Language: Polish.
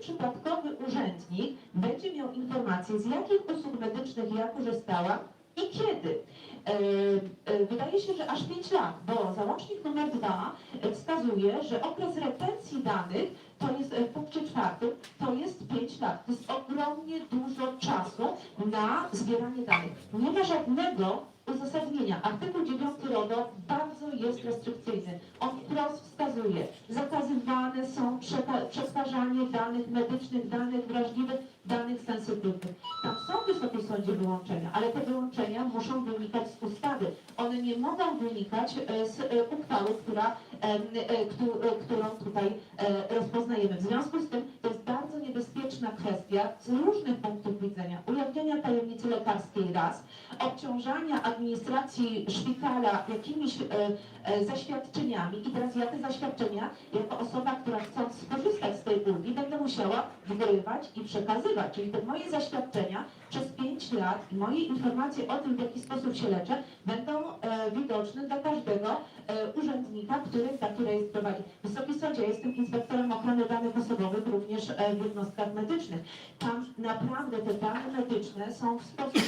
przypadkowy urzędnik będzie miał informację, z jakich usług medycznych ja korzystałam i kiedy. E, e, Wydaje się, że aż 5 lat, bo załącznik numer 2 wskazuje, że okres retencji danych to jest e, w punkcie czwartym, to jest 5 lat. To jest ogromnie dużo czasu na zbieranie danych. Nie ma żadnego uzasadnienia. Artykuł 9 RODO bardzo jest restrykcyjny. On wprost wskazuje, zakazywane są przetwarzanie danych medycznych, danych wrażliwych, danych sensytywnych. Tam są w Wysokim Sądzie wyłączenia, ale te wyłączenia muszą wynikać z ustawy. One nie mogą wynikać e, z e, uchwały, która, e, któ- którą tutaj rozpoznajemy. W związku z tym to jest bardzo niebezpieczna kwestia z różnych punktów widzenia. Tajemnicy lekarskiej raz, obciążania administracji szpitala jakimiś e, e, zaświadczeniami i teraz ja te zaświadczenia jako osoba, która chcąc skorzystać z tej ulgi będę musiała wgrywać i przekazywać, czyli te moje zaświadczenia przez 5 lat i moje informacje o tym, w jaki sposób się leczę, będą e, widoczne dla każdego urzędnika, który taki rejestr prowadzi. Wysoki Sądzie, ja jestem inspektorem ochrony danych osobowych również w jednostkach medycznych. Tam naprawdę te dane medyczne są w sposób